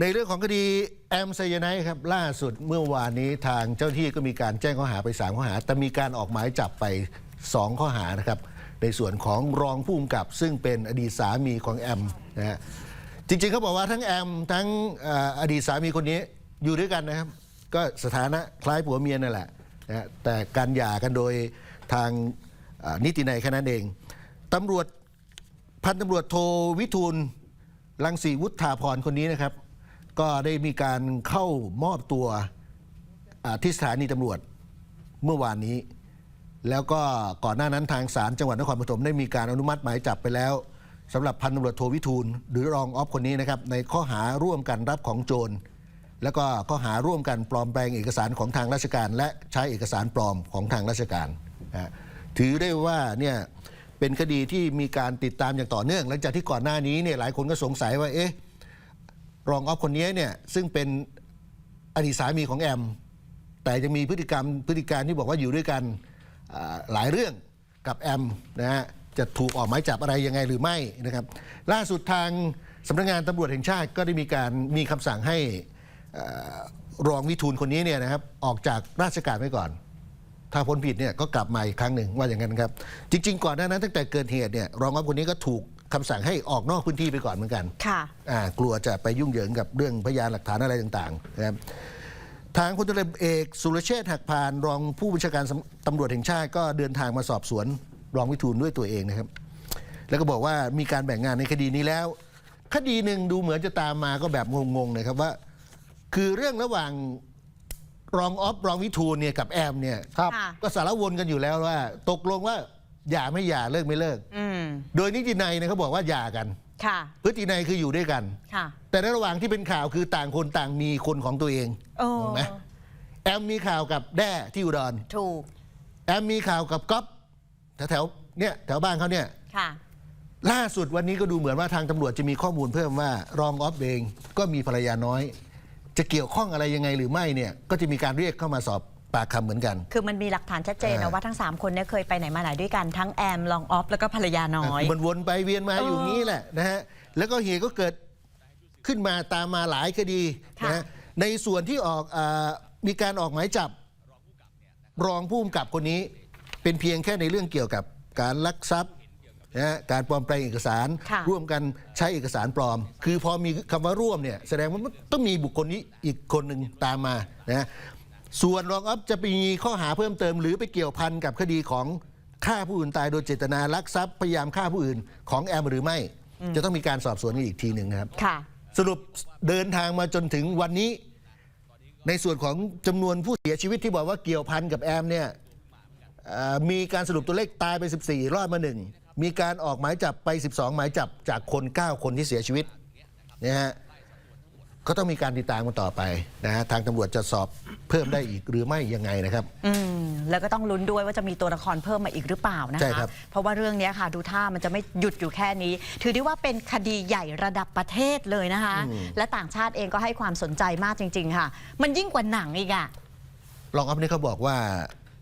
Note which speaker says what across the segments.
Speaker 1: ในเรื่องของคดีแอมไซยาไนด์ครับล่าสุดเมื่อวานนี้ทางเจ้าหน้าที่ก็มีการแจ้งข้อหาไป 3 ข้อหา แต่มีการออกหมายจับไป 2 ข้อหานะครับ ในส่วนของรองผู้กำกับ ซึ่งเป็นอดีตสามีของแอมนะฮะจริงๆเขาบอกว่าทั้งแอมทั้งอดีตสามีคนนี้อยู่ด้วยกันนะครับ ก็สถานะคล้ายผัวเมียนั่นแหละนะฮะแต่การหย่ากันโดยทางนิตินัยแค่นั้นเองตำรวจพันตำรวจโทวิทูลลังสีวุฒาพรคนนี้นะครับ ก็ได้มีการเข้ามอบตัวที่สถานีตำรวจเมื่อวานนี้ แล้วก็ก่อนหน้านั้นทางศาลจังหวัดนครปฐมได้มีการอนุมัติหมายจับไปแล้วสำหรับพันตำรวจโทวิทูลหรือรองออฟคนนี้นะครับในข้อหาร่วมกันรับของโจร แล้วก็ข้อหาร่วมกันปลอมแปลงเอกสารของทางราชการ และใช้เอกสารปลอมของทางราชการนะถือได้ว่าเนี่ยเป็นคดีที่มีการติดตามอย่างต่อเนื่องหลังจากที่ก่อนหน้านี้เนี่ยหลายคนก็สงสัยว่าเอ๊ะ รองออฟคนนี้เนี่ยซึ่งเป็นอดีตสามีของแอม แต่ยังมีพฤติกรรมพฤติการที่บอกว่าอยู่ด้วยกันหลายเรื่องกับแอมนะฮะจะถูกออกหมายจับอะไรยังไงหรือไม่นะครับ ล่าสุดทางสำนักงานตำรวจแห่งชาติก็ได้มีการมีคำสั่งให้อรองวิทูลคนนี้เนี่ยนะครับออกจากราชการไว้ก่อน ถ้าพ้นผิดเนี่ยก็กลับมาอีกครั้งหนึ่งว่าอย่างนั้นครับ จริง ๆ ก่อนหน้านั้นตั้งแต่เกิดเหตุเนี่ยรองออฟคนนี้ก็ถูก คำสั่งให้ออกนอกพื้นที่ไปก่อนเหมือนกัน
Speaker 2: ค่ะ
Speaker 1: อ่ากลัวจะไปยุ่งเหยิงกับเรื่องพยานหลักฐานอะไรต่างๆนะครับทางพลตำรวจเอกสุรเชษฐ์หักพานรองผู้บัญชาการตำรวจแห่งชาติก็เดินทางมาสอบสวนรองวิทูลด้วยตัวเองนะครับ แล้วก็บอกว่ามีการแบ่งงานในคดีนี้แล้ว คดีหนึ่งดูเหมือนจะตามมาก็แบบงงๆนะครับว่า คือเรื่องระหว่างรองออฟรองวิทูลเนี่ยกับแอมเนี่ย
Speaker 2: ครับ
Speaker 1: ก็สารวนกันอยู่แล้วว่า ตกลงว่า หย่าไม่หย่าเลิกไม่เลิก
Speaker 2: อืม
Speaker 1: โดยนิตินัยเนี่ยเขาบอกว่าหย่ากัน
Speaker 2: ค่ะ
Speaker 1: พฤตินัยคืออยู่ด้วยกัน
Speaker 2: ค่ะ
Speaker 1: แต่ในระหว่างที่เป็นข่าวคือต่างคนต่างมีคนของตัวเอง
Speaker 2: โอ้
Speaker 1: ถูกไหมแอมมีข่าวกับแด้ที่อุดร
Speaker 2: ถูก
Speaker 1: แอมมีข่าวกับก๊อฟแถวๆเนี่ยแถวบ้านเขาเนี่ย
Speaker 2: ค่ะ
Speaker 1: ล่าสุดวันนี้ก็ดูเหมือนว่าทางตำรวจจะมีข้อมูลเพิ่มว่ารองออฟเองก็มีภรรยาน้อย จะเกี่ยวข้องอะไรยังไงหรือไม่เนี่ยก็จะมีการเรียกเข้ามาสอบ ปากคำเหมือนกัน
Speaker 2: คือมันมีหลักฐานชัดเจนนะ
Speaker 1: อ่า
Speaker 2: ว่าทั้ง 3 คนเนี่ยเคยไปไหนมาไหนด้วยกันทั้งแอมลองออฟแล้วก็ภรรยาน้อย
Speaker 1: มันวนไปเวียนมา
Speaker 2: เออ
Speaker 1: อ
Speaker 2: อยู่
Speaker 1: อย่างนี้แหละนะฮะแล้วก็เหตุก็เกิดขึ้นมาตามมาหลายคดี
Speaker 2: ค่ะ
Speaker 1: นะฮะในส่วนที่ออกอามีการออกหมายจับรองผู้กำกับคนนี้ เป็นเพียงแค่ในเรื่องเกี่ยวกับการลักทรัพย์นะฮะการปลอมแปลงเอกสาร
Speaker 2: ค่ะ
Speaker 1: ร่วมกันใช้เอกสารปลอม คือพอมีคำว่าร่วมเนี่ยแสดงว่ามันต้องมีบุคคลนี้อีกคนหนึ่งตามมานะฮะ ส่วนรองออฟจะมีข้อหาเพิ่มเติม หรือไปเกี่ยวพันกับคดีของฆ่าผู้อื่นตายโดยเจตนาลักทรัพย์พยายามฆ่าผู้อื่นของแอมหรือไม่ จะต้องมีการสอบสวนกันอีกทีหนึ่งนะครับ
Speaker 2: ค่ะ
Speaker 1: สรุปเดินทางมาจนถึงวันนี้ ในส่วนของจำนวนผู้เสียชีวิตที่บอกว่าเกี่ยวพันกับแอมเนี่ยเอ่อมีการสรุปตัวเลขตายไป 14 รอดมาหนึ่งมีการออกหมายจับไป 12 หมายจับจากคน 9 คนที่เสียชีวิตนะฮะ ก็ต้องมีการติดตามกันต่อไปนะฮะทางตำรวจจะสอบเพิ่มได้อีกหรือไม่ยังไงนะครับ
Speaker 2: อืมแล้วก็ต้องลุ้นด้วยว่าจะมีตัวละครเพิ่มมาอีกหรือเปล่านะ
Speaker 1: ใช่
Speaker 2: คะ
Speaker 1: ครับ
Speaker 2: เพราะว่าเรื่องเนี้ยค่ะ ดูท่ามันจะไม่หยุดอยู่แค่นี้ ถือได้ว่าเป็นคดีใหญ่ระดับประเทศเลยนะคะ และต่างชาติเองก็ให้ความสนใจมากจริง ๆ ค่ะ มันยิ่งกว่าหนังอีกอะ
Speaker 1: รองอัพนี่เขาบอกว่า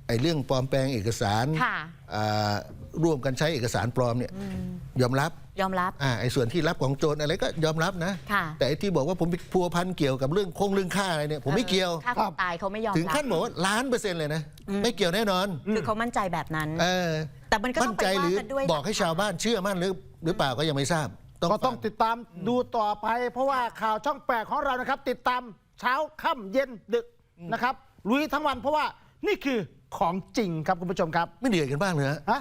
Speaker 1: ไอ้เรื่องปลอมแปลงเอกสาร
Speaker 2: ค่ะ
Speaker 1: อ่าร่วมกันใช้เอกสารปลอมเนี่ยยอมรับ
Speaker 2: ยอมรับ
Speaker 1: อ่าไอ้ส่วนที่รับของโจรอะไรก็ยอมรับนะ
Speaker 2: ค่ะ
Speaker 1: แต่ไอ้ที่บอกว่าผมไปพัวพันเกี่ยวกับเรื่องคงเรื่องค่าอะไรเนี่ยผมไม่เกี่ยว
Speaker 2: ถ้าคนตายเขาไม่ยอม
Speaker 1: ถึง
Speaker 2: รับ
Speaker 1: ขั้นบอกว่าล้านเปอร์เซ็นต์เลยนะ ไม่เกี่ยวแน่นอน
Speaker 2: คือเขามั่นใจแบบนั้น
Speaker 1: เออ
Speaker 2: แต่มันก็ต้
Speaker 1: มั่
Speaker 2: อนง
Speaker 1: ใจ
Speaker 2: ไป
Speaker 1: หรือ
Speaker 2: ว่ากันด้วย
Speaker 1: บอกให้ชาวบ้านเชื่อมั่นหรือหรือเปล่าก็ยังไม่ทราบ
Speaker 3: ก็ต้อง
Speaker 1: ฟั
Speaker 3: ติดตามดูต่อไป เพราะว่าข่าวช่องแปดของเรานะครับ ติดตามเช้าค่ำเย็นดึกนะครับลุยทั้งวันเพราะว่านี่คือของจริงครับคุณผู้ชมครับ
Speaker 1: ไม่เหนื่อยกันบ้างเลยฮะ
Speaker 3: ฮะ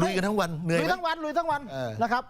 Speaker 1: ลุยกันทั้งวันเหนื่อย
Speaker 3: ลุย
Speaker 1: ไหม
Speaker 3: ทั้งวันลุยทั้งวัน
Speaker 1: เออ
Speaker 3: นะครับ